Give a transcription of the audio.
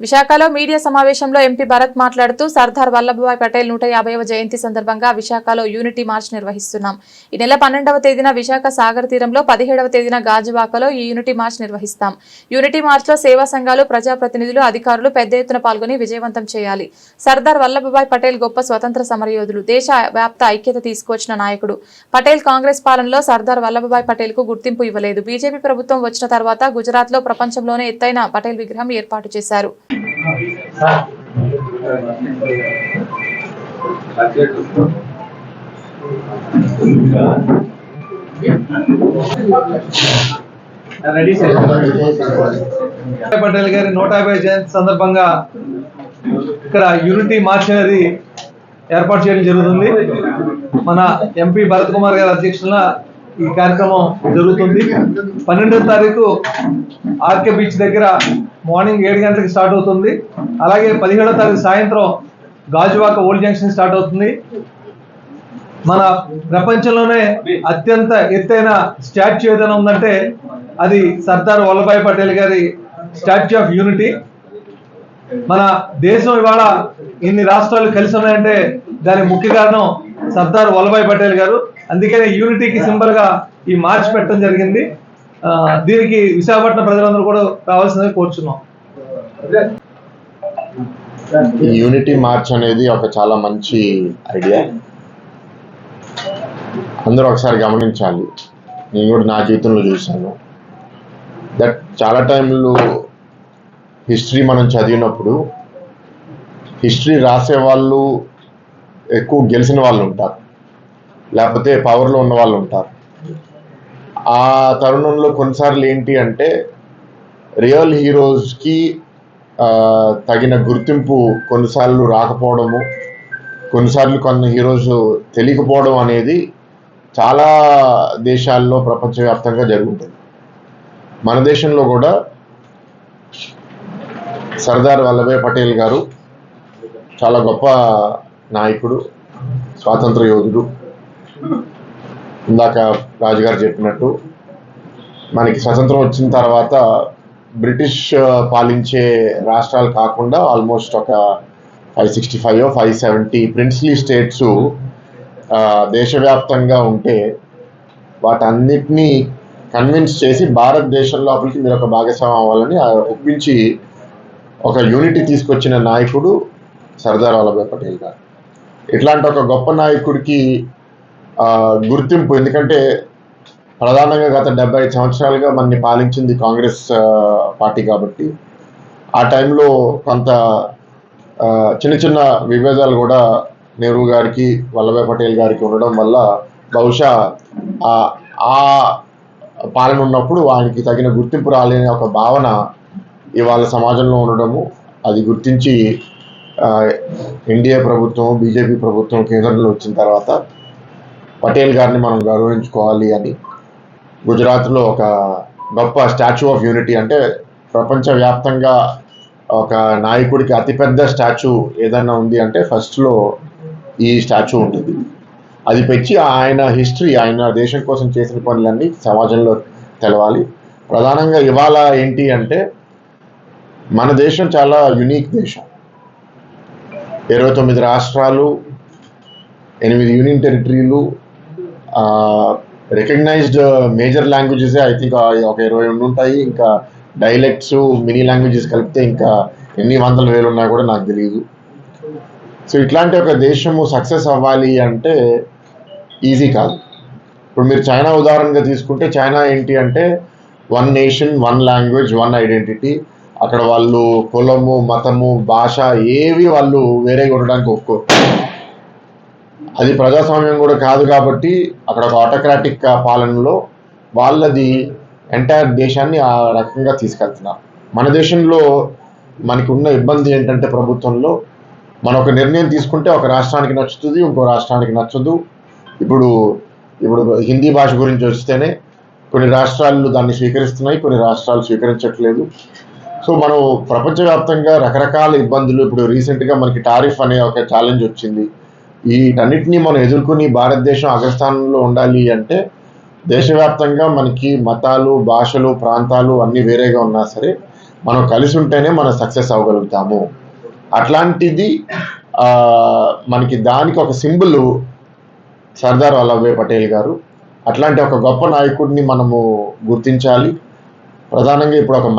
విశాఖలో మీడియా సమావేశంలో ఎంపీ భరత్ మాట్లాడుతూ సర్దార్ వల్లభభాయ్ పటేల్ నూట యాభైవ జయంతి సందర్భంగా విశాఖలో యూనిటీ మార్చ్ నిర్వహిస్తున్నాం. ఈ నెల పన్నెండవ తేదీన విశాఖ సాగర్ తీరంలో పదిహేడవ తేదీన గాజువాకలో ఈ యూనిటీ మార్చ్ నిర్వహిస్తాం. యూనిటీ మార్చ్లో సేవా సంఘాలు ప్రజాప్రతినిధులు అధికారులు పెద్ద ఎత్తున పాల్గొని విజయవంతం చేయాలి. సర్దార్ వల్లభభాయ్ పటేల్ గొప్ప స్వతంత్ర సమరయోధులు దేశ వ్యాప్త ఐక్యత తీసుకొచ్చిన నాయకుడు. పటేల్ కాంగ్రెస్ పాలనలో సర్దార్ వల్లభభాయ్ పటేల్కు గుర్తింపు ఇవ్వలేదు. బీజేపీ ప్రభుత్వం వచ్చిన తర్వాత గుజరాత్లో ప్రపంచంలోనే ఎత్తైన పటేల్ విగ్రహం ఏర్పాటు చేశారు. పటేల్ గారి నూట యాభై జయంతి సందర్భంగా ఇక్కడ యూనిటీ మార్చ్ అనేది ఏర్పాటు చేయడం జరుగుతుంది. మన ఎంపీ భరత్ కుమార్ గారి అధ్యక్షుల ఈ కార్యక్రమం జరుగుతుంది. పన్నెండో తారీఖు ఆర్కే బీచ్ దగ్గర మార్నింగ్ ఏడు గంటలకు స్టార్ట్ అవుతుంది. అలాగే పదిహేడో తారీఖు సాయంత్రం గాజువాక ఓల్డ్ జంక్షన్ స్టార్ట్ అవుతుంది. మన ప్రపంచంలోనే అత్యంత ఎత్తైన స్టాచ్యూ ఏదైనా ఉందంటే అది సర్దార్ వల్లభాయ్ పటేల్ గారి స్టాచ్యూ ఆఫ్ యూనిటీ. మన దేశం ఇవాళ ఇన్ని రాష్ట్రాలు కలిసి ఉన్నాయంటే దాని ముఖ్య కారణం సర్దార్ వల్లభాయ్ పటేల్ గారు. అందుకనే యూనిటీకి సింబల్గా ఈ మార్చ్ పెట్టడం జరిగింది. దీనికి విశాఖపట్నం ప్రజలందరూ కూడా రావాల్సిందని కోరుచున్నాం. యూనిటీ మార్చ్ అనేది ఒక చాలా మంచి ఐడియా అందరూ ఒకసారి గమనించాలి. నేను కూడా నా జీవితంలో చూశాను. దట్ చాలా టైంలో హిస్టరీ మనం చదివినప్పుడు హిస్టరీ రాసే వాళ్ళు ఎక్కువ గెలిచిన వాళ్ళు ఉంటారు. లేకపోతే పవర్లో ఉన్న వాళ్ళు ఉంటారు. ఆ తరుణంలో కొన్నిసార్లు ఏంటి అంటే రియల్ హీరోస్కి తగిన గుర్తింపు కొన్నిసార్లు రాకపోవడము కొన్నిసార్లు కొన్ని హీరోస్ తెలియకపోవడం అనేది చాలా దేశాల్లో ప్రపంచవ్యాప్తంగా జరుగుతుంది. మన దేశంలో కూడా సర్దార్ వల్లభాయ్ పటేల్ గారు చాలా గొప్ప నాయకుడు స్వాతంత్ర యోధుడు. ఇందాక రాజుగారు చెప్పినట్టు మనకి స్వతంత్రం వచ్చిన తర్వాత బ్రిటిష్ పాలించే రాష్ట్రాలు కాకుండా ఆల్మోస్ట్ ఒక five sixty five five seventy princely states దేశవ్యాప్తంగా ఉంటే వాటన్నిటినీ కన్విన్స్ చేసి భారతదేశం లోపలికి మీరు ఒక భాగస్వామ్యం అవ్వాలని ఒప్పించి ఒక యూనిటీ తీసుకొచ్చిన నాయకుడు సర్దార్ వల్లభాయ్ పటేల్ గారు. ఇట్లాంటి ఒక గొప్ప నాయకుడికి గుర్తింపు. ఎందుకంటే ప్రధానంగా గత డెబ్బై ఐదు సంవత్సరాలుగా మనని పాలించింది కాంగ్రెస్ పార్టీ కాబట్టి. ఆ టైంలో కొంత చిన్న చిన్న విభేదాలు కూడా నెహ్రూ గారికి వల్లభాయ్ పటేల్ గారికి ఉండడం వల్ల బహుశా ఆ పాలన ఉన్నప్పుడు ఆయనకి తగిన గుర్తింపు రాలేని ఒక భావన ఇవాళ సమాజంలో ఉండడము. అది గుర్తించి ఎన్డీఏ ప్రభుత్వం బీజేపీ ప్రభుత్వం కేంద్రంలో వచ్చిన తర్వాత పటేల్ గారిని మనం గౌరవించుకోవాలి అని గుజరాత్లో ఒక గొప్ప స్టాచ్యూ ఆఫ్ యూనిటీ అంటే ప్రపంచవ్యాప్తంగా ఒక నాయకుడికి అతిపెద్ద స్టాచ్యూ ఏదైనా ఉంది అంటే ఫస్ట్లో ఈ స్టాచ్యూ ఉంటుంది అది పెంచి ఆయన హిస్టరీ ఆయన దేశం కోసం చేసిన పనులన్నీ సమాజంలో తెలవాలి. ప్రధానంగా ఇవాళ ఏంటి అంటే మన దేశం చాలా యునీక్ దేశం. ఇరవై తొమ్మిది రాష్ట్రాలు ఎనిమిది union టెరిటరీలు recognised major languages I think ఒక ఇరవై రెండు ఉంటాయి. ఇంకా డైలెక్ట్స్ మినీ లాంగ్వేజెస్ కలిపితే ఇంకా ఎన్ని వందల వేలు ఉన్నా కూడా నాకు తెలియదు సో ఇట్లాంటి ఒక దేశము సక్సెస్ అవ్వాలి అంటే ఈజీ కాదు. ఇప్పుడు మీరు చైనా ఉదాహరణగా తీసుకుంటే చైనా ఏంటి అంటే one nation one language one identity అక్కడ వాళ్ళు కులము మతము భాష ఏవి వాళ్ళు వేరేగా ఉండడానికి ఒప్పుకోరు. అది ప్రజాస్వామ్యం కూడా కాదు కాబట్టి అక్కడ ఒక ఆటోక్రాటిక్ పాలనలో వాళ్ళది ఎంటైర్ దేశాన్ని ఆ రకంగా తీసుకెళ్తున్నారు. మన దేశంలో మనకి ఉన్న ఇబ్బంది ఏంటంటే ప్రభుత్వంలో మనం ఒక నిర్ణయం తీసుకుంటే ఒక రాష్ట్రానికి నచ్చుతుంది ఇంకో రాష్ట్రానికి నచ్చదు. ఇప్పుడు ఇప్పుడు హిందీ భాష గురించి వస్తేనే కొన్ని రాష్ట్రాలు దాన్ని స్వీకరిస్తున్నాయి కొన్ని రాష్ట్రాలు స్వీకరించట్లేదు. సో మనం ప్రపంచవ్యాప్తంగా రకరకాల ఇబ్బందులు ఇప్పుడు రీసెంట్గా మనకి టారిఫ్ అనే ఒక ఛాలెంజ్ వచ్చింది. వీటన్నిటినీ మనం ఎదుర్కొని భారతదేశం అగ్రస్థానంలో ఉండాలి అంటే దేశవ్యాప్తంగా మనకి మతాలు భాషలు ప్రాంతాలు అన్నీ వేరేగా ఉన్నా సరే మనం కలిసి ఉంటేనే మనం సక్సెస్ అవ్వగలుగుతాము. అట్లాంటిది మనకి దానికి ఒక సింబల్ సర్దార్ వల్లభాయ్ పటేల్ గారు. అట్లాంటి ఒక గొప్ప నాయకుడిని మనము గుర్తించాలి. ప్రధానంగా ఇప్పుడు ఒక మై